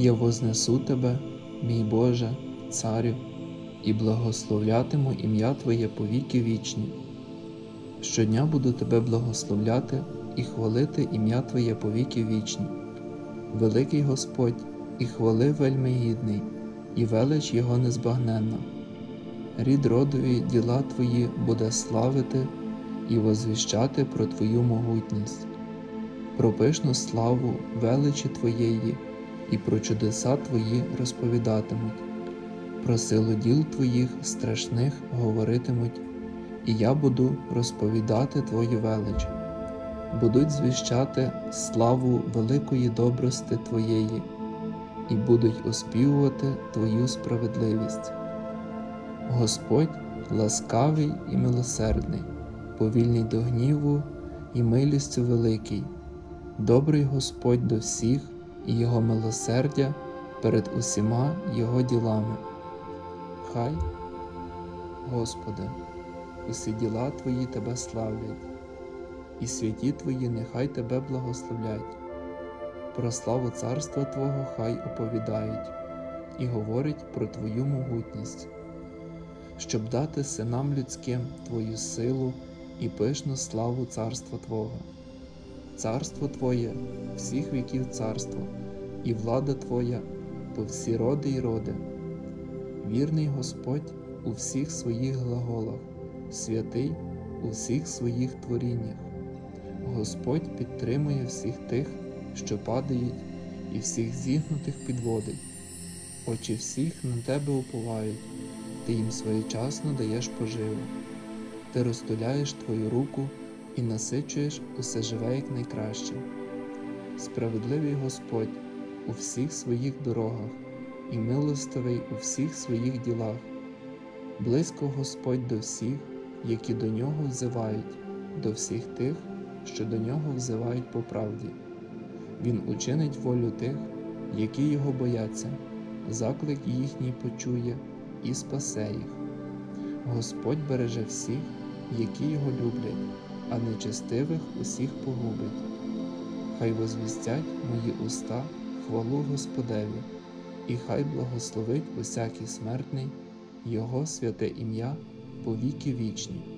Я вознесу тебе, мій Боже, Царю, і благословлятиму ім'я Твоє по віки вічні. Щодня буду тебе благословляти і хвалити ім'я Твоє по віки вічні. Великий Господь і хвали вельми гідний, і велич Його незбагненна. Рід родові діла Твої буде славити і возвіщати про Твою могутність, про пишну славу величі Твоєї і про чудеса Твої розповідатимуть, про силу діл Твоїх страшних говоритимуть, і я буду розповідати Твою велич. Будуть звіщати славу великої добрости Твоєї, і будуть оспівувати Твою справедливість. Господь ласкавий і милосердний, повільний до гніву і милістю великий, добрий Господь до всіх і Його милосердя перед усіма Його ділами. Хай, Господи, усі діла Твої Тебе славлять, і святі Твої нехай Тебе благословлять. Про славу царства Твого хай оповідають і говорять про Твою могутність щоб дати синам людським Твою силу і пишну славу царства Твого. Царство Твоє всіх віків царство, і влада Твоя по всі роди й роди. Вірний Господь у всіх своїх глаголах, святий у всіх своїх творіннях. Господь підтримує всіх тих, що падають, і всіх зігнутих підводить. Очі всіх на тебе уповають ти їм своєчасно даєш поживу, ти розтуляєш твою руку і насичуєш усе живе як найкраще. Справедливий Господь у всіх своїх дорогах і милостивий у всіх своїх ділах, близько Господь до всіх, які до нього взивають, до всіх тих, що до нього взивають по правді. Він учинить волю тих, які його бояться, заклик їхній почує і спасе їх. Господь береже всіх, які його люблять, а нечестивих усіх погубить. Хай возвістять мої уста хвалу Господеві, і хай благословить усякий смертний Його святе ім'я по віки вічні.